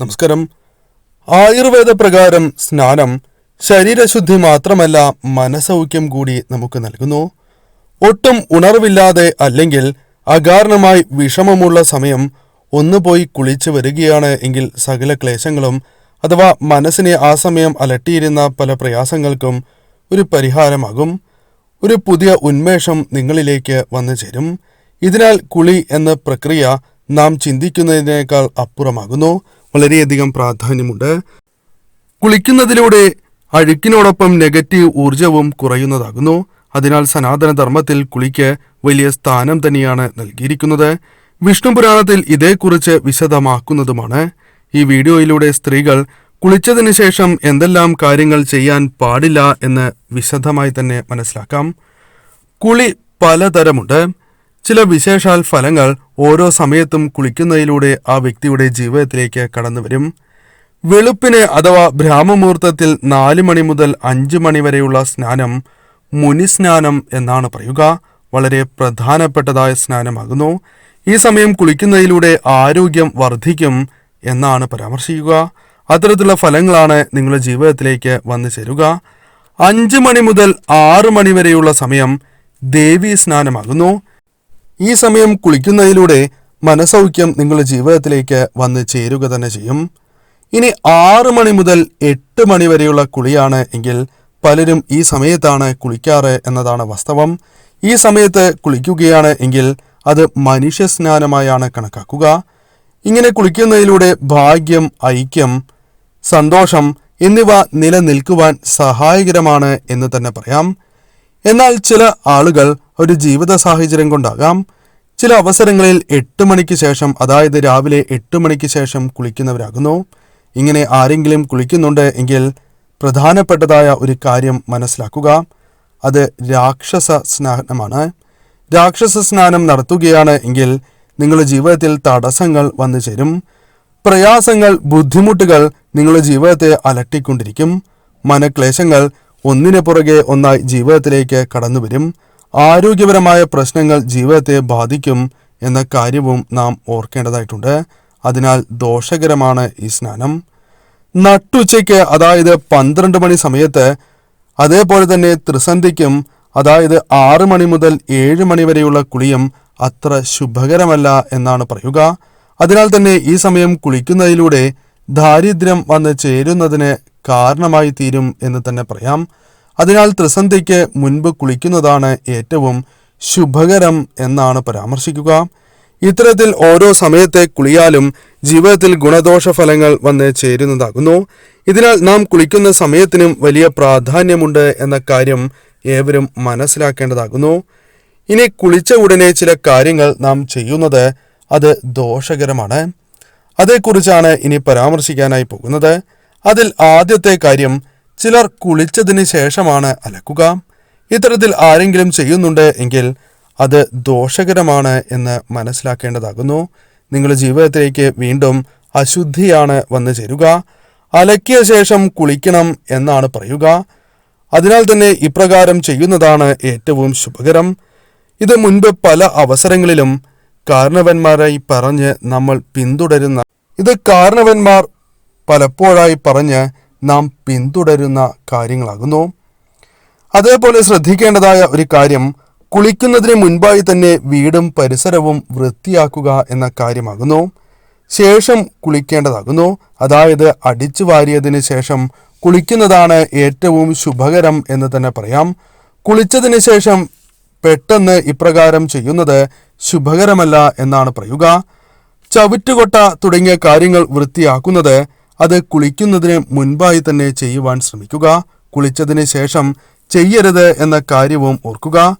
നമസ്കാരം. ആയുർവേദ പ്രകാരം സ്നാനം ശരീരശുദ്ധി മാത്രമല്ല മനസൗഖ്യം കൂടി നമുക്ക് നൽകുന്നു. ഒട്ടും ഉണർവില്ലാതെ അല്ലെങ്കിൽ അകാരണമായി വിഷമമുള്ള സമയം ഒന്ന് പോയി കുളിച്ചു വരികയാണ് എങ്കിൽ സകല ക്ലേശങ്ങളും അഥവാ മനസ്സിനെ ആ സമയം അലട്ടിയിരുന്ന പല പ്രയാസങ്ങൾക്കും ഒരു പരിഹാരമാകും. ഒരു പുതിയ ഉന്മേഷം നിങ്ങളിലേക്ക് വന്നു ചേരും. ഇതിനാൽ കുളി എന്ന പ്രക്രിയ നാം ചിന്തിക്കുന്നതിനേക്കാൾ അപ്പുറമാകുന്നു. വളരെയധികം പ്രാധാന്യമുണ്ട്. കുളിക്കുന്നതിലൂടെ അഴുക്കിനോടൊപ്പം നെഗറ്റീവ് ഊർജവും കുറയുന്നതാകുന്നു. അതിനാൽ സനാതനധർമ്മത്തിൽ കുളിക്ക് വലിയ സ്ഥാനം തന്നെയാണ് നൽകിയിരിക്കുന്നത്. വിഷ്ണു പുരാണത്തിൽ ഇതേക്കുറിച്ച് വിശദമാക്കുന്നതുമാണ്. ഈ വീഡിയോയിലൂടെ സ്ത്രീകൾ കുളിച്ചതിന് ശേഷം എന്തെല്ലാം കാര്യങ്ങൾ ചെയ്യാൻ പാടില്ല എന്ന് വിശദമായി തന്നെ മനസ്സിലാക്കാം. കുളി പലതരമുണ്ട്. ചില വിശേഷാൽ ഫലങ്ങൾ ഓരോ സമയത്തും കുളിക്കുന്നതിലൂടെ ആ വ്യക്തിയുടെ ജീവിതത്തിലേക്ക് കടന്നുവരും വെളുപ്പിന് അഥവാ ബ്രാഹ്മമുഹൂർത്തത്തിൽ നാല് മണി മുതൽ അഞ്ച് മണി വരെയുള്ള സ്നാനം മുനിസ്നാനം എന്നാണ് പറയുക. വളരെ പ്രധാനപ്പെട്ടതായ സ്നാനമാകുന്നു. ഈ സമയം കുളിക്കുന്നതിലൂടെ ആരോഗ്യം വർദ്ധിക്കും എന്നാണ് പരാമർശിക്കുക. അത്തരത്തിലുള്ള ഫലങ്ങളാണ് നിങ്ങളുടെ ജീവിതത്തിലേക്ക് വന്നു ചേരുക. അഞ്ച് മണി മുതൽ ആറ് മണി വരെയുള്ള സമയം ദേവീ സ്നാനമാകുന്നു. ഈ സമയം കുളിക്കുന്നതിലൂടെ മനസൗഖ്യം നിങ്ങളുടെ ജീവിതത്തിലേക്ക് വന്ന് ചേരുക തന്നെ ചെയ്യും. ഇനി ആറ് മണി മുതൽ എട്ട് മണി വരെയുള്ള കുളിയാണ് എങ്കിൽ പലരും ഈ സമയത്താണ് കുളിക്കാറ് എന്നതാണ് വാസ്തവം. ഈ സമയത്ത് കുളിക്കുകയാണ് എങ്കിൽ അത് മനുഷ്യ സ്നാനമായാണ് കണക്കാക്കുക. ഇങ്ങനെ കുളിക്കുന്നതിലൂടെ ഭാഗ്യം ഐക്യം സന്തോഷം എന്നിവ നിലനിൽക്കുവാൻ സഹായകരമാണ് എന്ന് തന്നെ പറയാം. എന്നാൽ ചില ആളുകൾ ഒരു ജീവിത സാഹചര്യം കൊണ്ടാകാം. ചില അവസരങ്ങളിൽ എട്ട് മണിക്ക് ശേഷം അതായത് രാവിലെ എട്ട് മണിക്ക് ശേഷം കുളിക്കുന്നവരാകുന്നു. ഇങ്ങനെ ആരെങ്കിലും കുളിക്കുന്നുണ്ട് എങ്കിൽ പ്രധാനപ്പെട്ടതായ ഒരു കാര്യം മനസ്സിലാക്കുക. അത് രാക്ഷസ സ്നാനമാണ്. രാക്ഷസ സ്നാനം നടത്തുകയാണ് എങ്കിൽ നിങ്ങളുടെ ജീവിതത്തിൽ തടസ്സങ്ങൾ വന്നു ചേരും. പ്രയാസങ്ങൾ ബുദ്ധിമുട്ടുകൾ നിങ്ങളുടെ ജീവിതത്തെ അലട്ടിക്കൊണ്ടിരിക്കും. മനക്ലേശങ്ങൾ ഒന്നിനു പുറകെ ഒന്നായി ജീവിതത്തിലേക്ക് കടന്നുവരും. ആരോഗ്യപരമായ പ്രശ്നങ്ങൾ ജീവിതത്തെ ബാധിക്കും എന്ന കാര്യവും നാം ഓർക്കേണ്ടതായിട്ടുണ്ട്. അതിനാൽ ദോഷകരമാണ് ഈ സ്നാനം. നട്ടുച്ചയ്ക്ക് അതായത് പന്ത്രണ്ട് മണി സമയത്ത് അതേപോലെ തന്നെ ത്രിസന്ധിക്കും അതായത് ആറ് മണി മുതൽ ഏഴ് മണി വരെയുള്ള കുളിയും അത്ര ശുഭകരമല്ല എന്നാണ് പറയുക. അതിനാൽ തന്നെ ഈ സമയം കുളിക്കുന്നതിലൂടെ ദാരിദ്ര്യം വന്ന് ചേരുന്നതിന് കാരണമായി തീരും എന്ന് തന്നെ പറയാം. അതിനാൽ ത്രിസന്ധിക്ക് മുൻപ് കുളിക്കുന്നതാണ് ഏറ്റവും ശുഭകരം എന്നാണ് പരാമർശിക്കുക. ഇത്തരത്തിൽ ഓരോ സമയത്തെ കുളിയാലും ജീവിതത്തിൽ ഗുണദോഷ ഫലങ്ങൾ വന്ന് ചേരുന്നതാകുന്നു. ഇതിനാൽ നാം കുളിക്കുന്ന സമയത്തിനും വലിയ പ്രാധാന്യമുണ്ട് എന്ന കാര്യം ഏവരും മനസ്സിലാക്കേണ്ടതാകുന്നു. ഇനി കുളിച്ച ഉടനെ ചില കാര്യങ്ങൾ നാം ചെയ്യുന്നത് അത് ദോഷകരമാണ്. അതേക്കുറിച്ചാണ് ഇനി പരാമർശിക്കാനായി പോകുന്നത്. അതിൽ ആദ്യത്തെ കാര്യം ചിലർ കുളിച്ചതിന് ശേഷമാണ് അലക്കുക. ഇത്തരത്തിൽ ആരെങ്കിലും ചെയ്യുന്നുണ്ട് എങ്കിൽ അത് ദോഷകരമാണ് എന്ന് മനസ്സിലാക്കേണ്ടതാകുന്നു. നിങ്ങളുടെ ജീവിതത്തിലേക്ക് വീണ്ടും അശുദ്ധിയാണ് വന്നു ചേരുക. അലക്കിയ ശേഷം കുളിക്കണം എന്നാണ് പറയുക. അതിനാൽ തന്നെ ഇപ്രകാരം ചെയ്യുന്നതാണ് ഏറ്റവും ശുഭകരം. ഇത് മുൻപ് പല അവസരങ്ങളിലും കാരണവന്മാരായി പറഞ്ഞ് നമ്മൾ പിന്തുടരുന്ന ഇത് കാരണവന്മാർ പലപ്പോഴായി പറഞ്ഞ് നാം പിന്തുടരുന്ന കാര്യങ്ങളാകുന്നു. അതേപോലെ ശ്രദ്ധിക്കേണ്ടതായ ഒരു കാര്യം കുളിക്കുന്നതിന് മുൻപായി തന്നെ വീടും പരിസരവും വൃത്തിയാക്കുക എന്ന കാര്യമാകുന്നു. ശേഷം കുളിക്കേണ്ടതാകുന്നു. അതായത് അടിച്ചു വാരിയതിന് ശേഷം കുളിക്കുന്നതാണ് ഏറ്റവും ശുഭകരം എന്ന് തന്നെ പറയാം. കുളിച്ചതിന് ശേഷം പെട്ടെന്ന് ഇപ്രകാരം ചെയ്യുന്നത് ശുഭകരമല്ല എന്നാണ് പറയുക. ചവിറ്റുകൊട്ട തുടങ്ങിയ കാര്യങ്ങൾ വൃത്തിയാക്കുന്നത് അത് കുളിക്കുന്നതിന് മുൻപായി തന്നെ ചെയ്യുവാൻ ശ്രമിക്കുക. കുളിച്ചതിന് ശേഷം ചെയ്യരുത് എന്ന കാര്യവും ഓർക്കുക.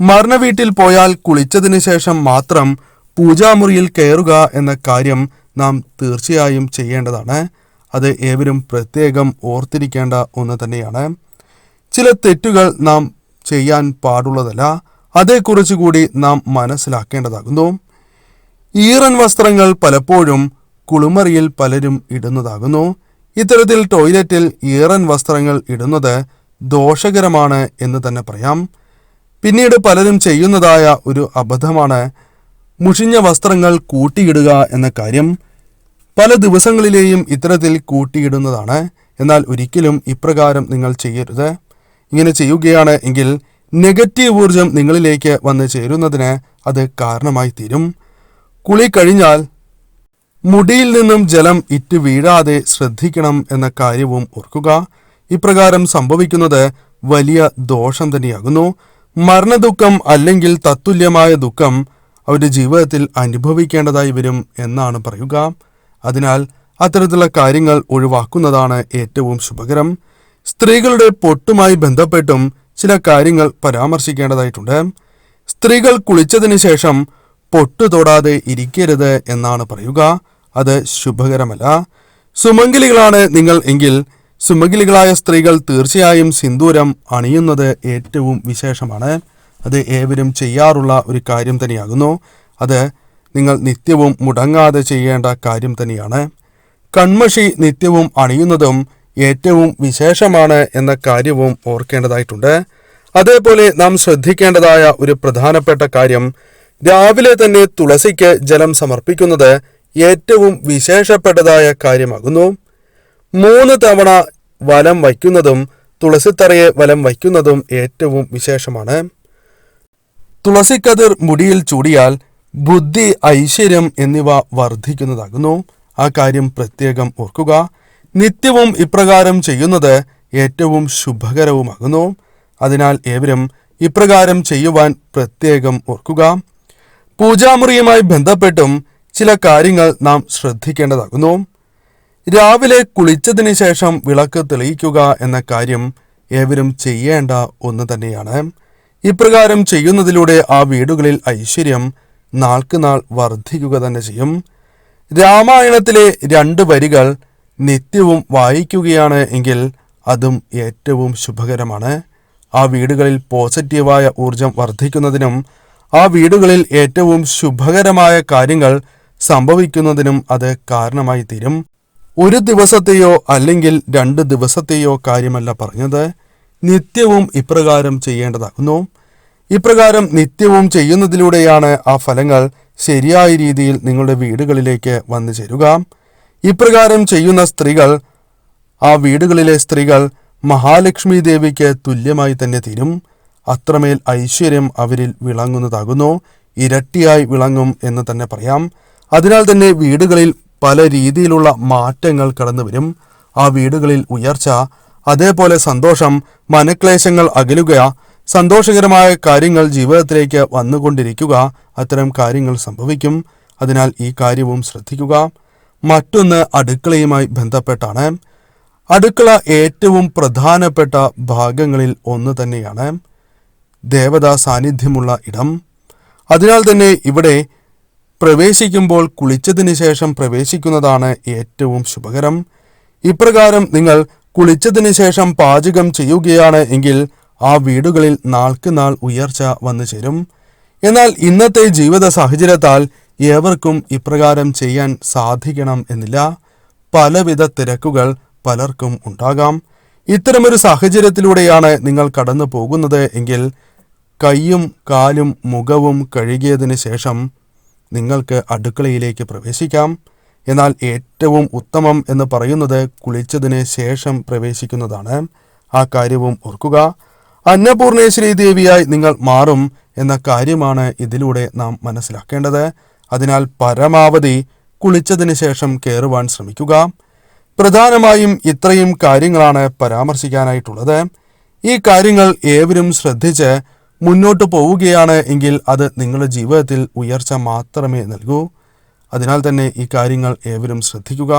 മരണവീട്ടിൽ പോയാൽ കുളിച്ചതിന് ശേഷം മാത്രം പൂജാമുറിയിൽ കയറുക എന്ന കാര്യം നാം തീർച്ചയായും ചെയ്യേണ്ടതാണ്. അത് ഏവരും പ്രത്യേകം ഓർത്തിരിക്കേണ്ട ഒന്ന് തന്നെയാണ്. ചില തെറ്റുകൾ നാം ചെയ്യാൻ പാടുള്ളതല്ല. അതേക്കുറിച്ച് കൂടി നാം മനസ്സിലാക്കേണ്ടതാകുന്നു. ഈറൻ വസ്ത്രങ്ങൾ പലപ്പോഴും കുളിമറിയിൽ പലരും ഇടുന്നതാകുന്നു. ഇത്തരത്തിൽ ടോയ്ലറ്റിൽ ഈറൻ വസ്ത്രങ്ങൾ ഇടുന്നത് ദോഷകരമാണ് എന്ന് തന്നെ പറയാം. പിന്നീട് പലരും ചെയ്യുന്നതായ ഒരു അബദ്ധമാണ് മുഷിഞ്ഞ വസ്ത്രങ്ങൾ കൂട്ടിയിടുക എന്ന കാര്യം. പല ദിവസങ്ങളിലെയും ഇത്തരത്തിൽ കൂട്ടിയിടുന്നതാണ്. എന്നാൽ ഒരിക്കലും ഇപ്രകാരം നിങ്ങൾ ചെയ്യരുത്. ഇങ്ങനെ ചെയ്യുകയാണ് എങ്കിൽ നെഗറ്റീവ് ഊർജം നിങ്ങളിലേക്ക് വന്ന് ചേരുന്നതിന് അത് കാരണമായി തീരും. കുളി കഴിഞ്ഞാൽ മുടിയിൽ നിന്നും ജലം ഇറ്റ് വീഴാതെ ശ്രദ്ധിക്കണം എന്ന കാര്യവും ഓർക്കുക. ഇപ്രകാരം സംഭവിക്കുന്നത് വലിയ ദോഷം തന്നെയാകുന്നു. മരണദുഃഖം അല്ലെങ്കിൽ തത്തുല്യമായ ദുഃഖം അവരുടെ ജീവിതത്തിൽ അനുഭവിക്കേണ്ടതായി വരും എന്നാണ് പറയുക. അതിനാൽ അത്തരത്തിലുള്ള കാര്യങ്ങൾ ഒഴിവാക്കുന്നതാണ് ഏറ്റവും ശുഭകരം. സ്ത്രീകളുടെ പൊട്ടുമായി ബന്ധപ്പെട്ടും ചില കാര്യങ്ങൾ പരാമർശിക്കേണ്ടതായിട്ടുണ്ട്. സ്ത്രീകൾ കുളിച്ചതിന് ശേഷം പൊട്ടു തൊടാതെ ഇരിക്കരുത് എന്നാണ് പറയുക. അത് ശുഭകരമല്ല. സുമംഗലികളാണ് നിങ്ങൾ എങ്കിൽ സുമംഗലികളായ സ്ത്രീകൾ തീർച്ചയായും സിന്ദൂരം അണിയുന്നത് ഏറ്റവും വിശേഷമാണ്. അത് ഏവരും ചെയ്യാറുള്ള ഒരു കാര്യം തന്നെയാകുന്നു. അത് നിങ്ങൾ നിത്യവും മുടങ്ങാതെ ചെയ്യേണ്ട കാര്യം തന്നെയാണ്. കൺമഷി നിത്യവും അണിയുന്നതും ഏറ്റവും വിശേഷമാണ് എന്ന കാര്യവും ഓർക്കേണ്ടതായിട്ടുണ്ട്. അതേപോലെ നാം ശ്രദ്ധിക്കേണ്ടതായ ഒരു പ്രധാനപ്പെട്ട കാര്യം രാവിലെ തന്നെ തുളസിക്ക് ജലം സമർപ്പിക്കുന്നത് ഏറ്റവും വിശേഷപ്പെട്ടതായ കാര്യമാകുന്നു. മൂന്ന് തവണ വലം വയ്ക്കുന്നതും തുളസിത്തറയെ വലം വയ്ക്കുന്നതും ഏറ്റവും വിശേഷമാണ്. തുളസിക്കതിർ മുടിയിൽ ചൂടിയാൽ ബുദ്ധി ഐശ്വര്യം എന്നിവ വർദ്ധിക്കുന്നതാകുന്നു. ആ കാര്യം പ്രത്യേകം ഓർക്കുക. നിത്യവും ഇപ്രകാരം ചെയ്യുന്നത് ഏറ്റവും ശുഭകരവുമാകുന്നു. അതിനാൽ ഏവരും ഇപ്രകാരം ചെയ്യുവാൻ പ്രത്യേകം ഓർക്കുക. പൂജാമുറിയുമായി ബന്ധപ്പെട്ടും ചില കാര്യങ്ങൾ നാം ശ്രദ്ധിക്കേണ്ടതാകുന്നു. രാവിലെ കുളിച്ചതിന് ശേഷം വിളക്ക് തെളിയിക്കുക എന്ന കാര്യം ഏവരും ചെയ്യേണ്ട ഒന്ന് തന്നെയാണ്. ഇപ്രകാരം ചെയ്യുന്നതിലൂടെ ആ വീടുകളിൽ ഐശ്വര്യം നാൾക്ക് നാൾ വർദ്ധിക്കുക തന്നെ ചെയ്യും. രാമായണത്തിലെ രണ്ട് വരികൾ നിത്യവും വായിക്കുകയാണ് എങ്കിൽ അതും ഏറ്റവും ശുഭകരമാണ്. ആ വീടുകളിൽ പോസിറ്റീവായ ഊർജം വർദ്ധിക്കുന്നതിനും ആ വീടുകളിൽ ഏറ്റവും ശുഭകരമായ കാര്യങ്ങൾ സംഭവിക്കുന്നതിനും അത് കാരണമായി തീരും. ഒരു ദിവസത്തെയോ അല്ലെങ്കിൽ രണ്ട് ദിവസത്തെയോ കാര്യമല്ല പറഞ്ഞത്. നിത്യവും ഇപ്രകാരം ചെയ്യേണ്ടതാകുന്നു. ഇപ്രകാരം നിത്യവും ചെയ്യുന്നതിലൂടെയാണ് ആ ഫലങ്ങൾ ശരിയായ രീതിയിൽ നിങ്ങളുടെ വീടുകളിലേക്ക് വന്നു ചേരുക. ഇപ്രകാരം ചെയ്യുന്ന സ്ത്രീകൾ ആ വീടുകളിലെ സ്ത്രീകൾ മഹാലക്ഷ്മി ദേവിക്ക് തുല്യമായി തന്നെ തീരും. അത്രമേൽ ഐശ്വര്യം അവരിൽ വിളങ്ങുന്നതാകുന്നു. ഇരട്ടിയായി വിളങ്ങും എന്ന് തന്നെ പറയാം. അതിനാൽ തന്നെ വീടുകളിൽ പല രീതിയിലുള്ള മാറ്റങ്ങൾ കടന്നു വരും. ആ വീടുകളിൽ ഉയർച്ച അതേപോലെ സന്തോഷം മനക്ലേശങ്ങൾ അകലുക സന്തോഷകരമായ കാര്യങ്ങൾ ജീവിതത്തിലേക്ക് വന്നുകൊണ്ടിരിക്കുക അത്തരം കാര്യങ്ങൾ സംഭവിക്കും. അതിനാൽ ഈ കാര്യവും ശ്രദ്ധിക്കുക. മറ്റൊന്ന് അടുക്കളയുമായി ബന്ധപ്പെട്ടാണ്. അടുക്കള ഏറ്റവും പ്രധാനപ്പെട്ട ഭാഗങ്ങളിൽ ഒന്ന് തന്നെയാണ്. ദേവതാ സാന്നിധ്യമുള്ള ഇടം. അതിനാൽ തന്നെ ഇവിടെ പ്രവേശിക്കുമ്പോൾ കുളിച്ചതിന് ശേഷം പ്രവേശിക്കുന്നതാണ് ഏറ്റവും ശുഭകരം. ഇപ്രകാരം നിങ്ങൾ കുളിച്ചതിന് ശേഷം പാചകം ചെയ്യുകയാണ് എങ്കിൽ ആ വീടുകളിൽ നാൾക്ക് നാൾ ഉയർച്ച വന്നു ചേരും. എന്നാൽ ഇന്നത്തെ ജീവിത സാഹചര്യത്താൽ ഏവർക്കും ഇപ്രകാരം ചെയ്യാൻ സാധിക്കണം എന്നില്ല. പലവിധ തിരക്കുകൾ പലർക്കും ഉണ്ടാകാം. ഇത്തരമൊരു സാഹചര്യത്തിലൂടെയാണ് നിങ്ങൾ കടന്നു പോകുന്നത് എങ്കിൽ കൈയും കാലും മുഖവും കഴുകിയതിന് ശേഷം നിങ്ങൾക്ക് അടുക്കളയിലേക്ക് പ്രവേശിക്കാം. എന്നാൽ ഏറ്റവും ഉത്തമം എന്ന് പറയുന്നത് കുളിച്ചതിന് ശേഷം പ്രവേശിക്കുന്നതാണ്. ആ കാര്യവും ഓർക്കുക. അന്നപൂർണേശ്വരി ദേവിയായി നിങ്ങൾ മാറും എന്ന കാര്യമാണ് ഇതിലൂടെ നാം മനസ്സിലാക്കേണ്ടത്. അതിനാൽ പരമാവധി കുളിച്ചതിന് ശേഷം കയറുവാൻ ശ്രമിക്കുക. പ്രധാനമായും ഇത്രയും കാര്യങ്ങളാണ് പരാമർശിക്കാനായിട്ടുള്ളത്. ഈ കാര്യങ്ങൾ ഏവരും ശ്രദ്ധിച്ച് മുന്നോട്ട് പോവുകയാണ് എങ്കിൽ അത് നിങ്ങളുടെ ജീവിതത്തിൽ ഉയർച്ച മാത്രമേ നൽകൂ. അതിനാൽ തന്നെ ഈ കാര്യങ്ങൾ ഏവരും ശ്രദ്ധിക്കുക.